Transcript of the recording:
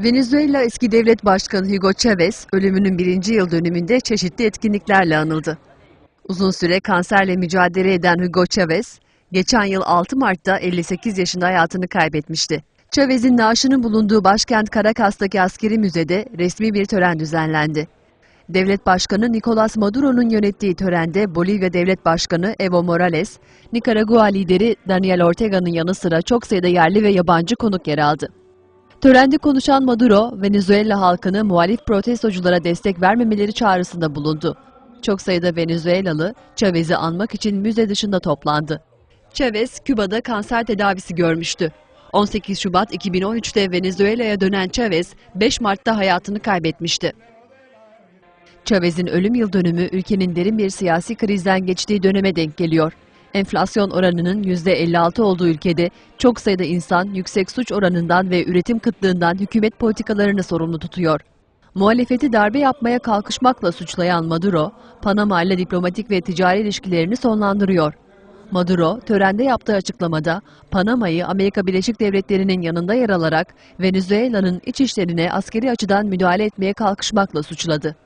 Venezuela eski devlet başkanı Hugo Chavez ölümünün birinci yıl dönümünde çeşitli etkinliklerle anıldı. Uzun süre kanserle mücadele eden Hugo Chavez, geçen yıl 6 Mart'ta 58 yaşında hayatını kaybetmişti. Chavez'in naaşının bulunduğu başkent Caracas'taki askeri müzede resmi bir tören düzenlendi. Devlet Başkanı Nicolas Maduro'nun yönettiği törende Bolivya Devlet Başkanı Evo Morales, Nikaragua lideri Daniel Ortega'nın yanı sıra çok sayıda yerli ve yabancı konuk yer aldı. Törende konuşan Maduro, Venezuela halkını muhalif protestoculara destek vermemeleri çağrısında bulundu. Çok sayıda Venezuelalı, Chavez'i anmak için müze dışında toplandı. Chavez, Küba'da kanser tedavisi görmüştü. 18 Şubat 2013'te Venezuela'ya dönen Chavez, 5 Mart'ta hayatını kaybetmişti. Chavez'in ölüm yıl dönümü ülkenin derin bir siyasi krizden geçtiği döneme denk geliyor. Enflasyon oranının %56 olduğu ülkede çok sayıda insan yüksek suç oranından ve üretim kıtlığından hükümet politikalarını sorumlu tutuyor. Muhalefeti darbe yapmaya kalkışmakla suçlayan Maduro, Panama ile diplomatik ve ticari ilişkilerini sonlandırıyor. Maduro, törende yaptığı açıklamada Panama'yı Amerika Birleşik Devletleri'nin yanında yer alarak Venezuela'nın iç işlerine askeri açıdan müdahale etmeye kalkışmakla suçladı.